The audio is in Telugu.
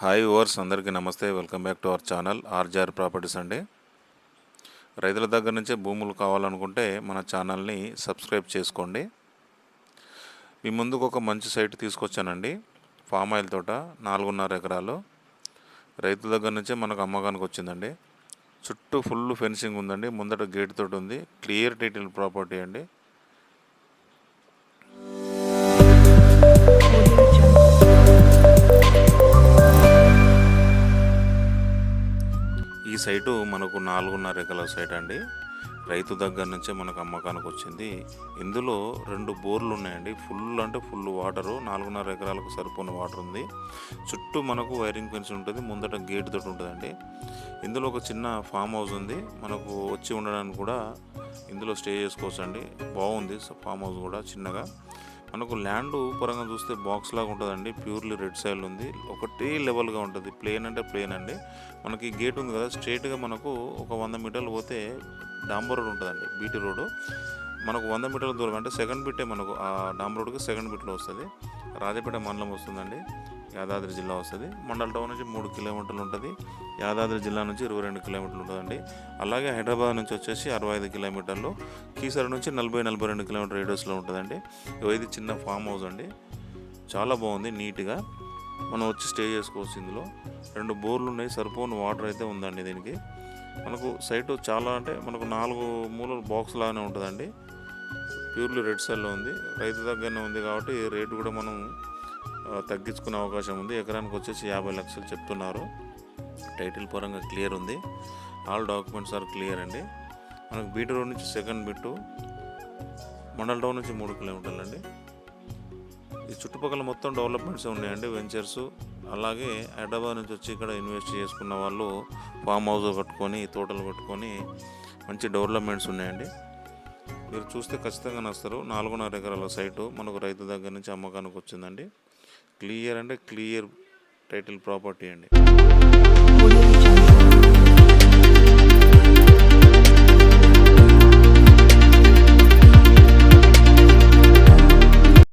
హాయ్ ఓవర్స్ అందరికీ నమస్తే. Welcome back to our channel ఆర్జార్ properties అండి. రైతుల దగ్గర నుంచే భూములు కావాలనుకుంటే మన ఛానల్ని సబ్స్క్రైబ్ చేసుకోండి. మీ ముందుకు ఒక మంచి సైట్ తీసుకొచ్చానండి. ఫామ్ ఆయిల్ తోట నాలుగున్నర ఎకరాలు. రైతుల దగ్గర నుంచే మనకు అమ్మకానికి వచ్చిందండి. చుట్టూ ఫుల్ ఫెన్సింగ్ ఉందండి. ముందట గేట్ తోటి ఉంది. క్లియర్ డీటెయిల్ ప్రాపర్టీ అండి. ఈ సైటు మనకు నాలుగున్నర ఎకరాల సైట్ అండి. రైతు దగ్గర నుంచే మనకు అమ్మకానికి వచ్చింది. ఇందులో రెండు బోర్లు ఉన్నాయండి. ఫుల్ అంటే ఫుల్ వాటరు నాలుగున్నర ఎకరాలకు సరిపోయిన వాటర్ ఉంది. చుట్టూ మనకు వైరింగ్ ఫెన్స్ ఉంటుంది ముందట గేట్ తోటి ఉంటుందండి. ఇందులో ఒక చిన్న ఫామ్ హౌస్ ఉంది. మనకు వచ్చి ఉండడానికి కూడా ఇందులో స్టే చేసుకోవచ్చు అండి బాగుంది ఫామ్ హౌస్ కూడా చిన్నగా. మనకు ల్యాండ్ పరంగా చూస్తే బాక్స్ లాగా ఉంటుందండి. ప్యూర్లీ రెడ్ సైడ్ ఉంది. ఒకటే లెవెల్గా ఉంటుంది. ప్లేన్ అంటే ప్లేన్ అండి. మనకి గేట్ ఉంది కదా స్ట్రేట్గా మనకు ఒక వంద మీటర్లు పోతే డాంబర్ రోడ్ ఉంటుందండి. బీటీ రోడ్డు మనకు వంద మీటర్ల దూరం అంటే సెకండ్ బిట్టే మనకు ఆ డామ్ రోడ్కి సెకండ్ బిట్లో వస్తుంది. రాజపేట మండలం వస్తుందండి యాదాద్రి జిల్లా వస్తుంది. మండల టౌన్ నుంచి మూడు కిలోమీటర్లు ఉంటుంది. యాదాద్రి జిల్లా నుంచి ఇరవై రెండు కిలోమీటర్లు ఉంటుందండి. అలాగే హైదరాబాద్ నుంచి వచ్చేసి అరవై ఐదు కిలోమీటర్లు. కీసర నుంచి నలభై నలభై రెండు కిలోమీటర్ రేడియస్లో ఉంటుందండి. ఇది చిన్న ఫామ్ హౌస్ అండి. చాలా బాగుంది నీట్గా. మనం వచ్చి స్టే చేసుకోవచ్చు ఇందులో. రెండు బోర్లు ఉన్నాయి సరిపోని వాటర్ అయితే ఉందండి దీనికి. మనకు సైట్ చాలా అంటే మనకు నాలుగు మూలలు బాక్స్ లాగానే ఉంటుందండి. ప్యూర్లీ రెడ్ సెల్లో ఉంది. రైతు దగ్గరనే ఉంది కాబట్టి రేటు కూడా మనం తగ్గించుకునే అవకాశం ఉంది. ఎకరానికి వచ్చేసి యాభై లక్షలు చెప్తున్నారు. టైటిల్ పరంగా క్లియర్ ఉంది. ఆల్ డాక్యుమెంట్స్ ఆర్ క్లియర్ అండి. మనకు బీటీ రోడ్ నుంచి సెకండ్ బిట్టు మండల్ టౌన్ నుంచి మూడు కిలోమీటర్లు అండి. ఈ చుట్టుపక్కల మొత్తం డెవలప్మెంట్స్ ఉన్నాయండి వెంచర్స్ అలాగే హైదరాబాద్ నుంచి వచ్చి ఇక్కడ ఇన్వెస్ట్ చేసుకున్న వాళ్ళు ఫామ్ హౌస్ కట్టుకొని తోటలు కట్టుకొని మంచి డెవలప్మెంట్స్ ఉన్నాయండి. మీరు చూస్తే ఖచ్చితంగా నస్తారు నాలుగున్నర ఎకరాల సైటు మనకు రైతు దగ్గర నుంచి అమ్మకానికి వచ్చిందండి. క్లియర్ అంటే క్లియర్ టైటిల్ ప్రాపర్టీ అండి.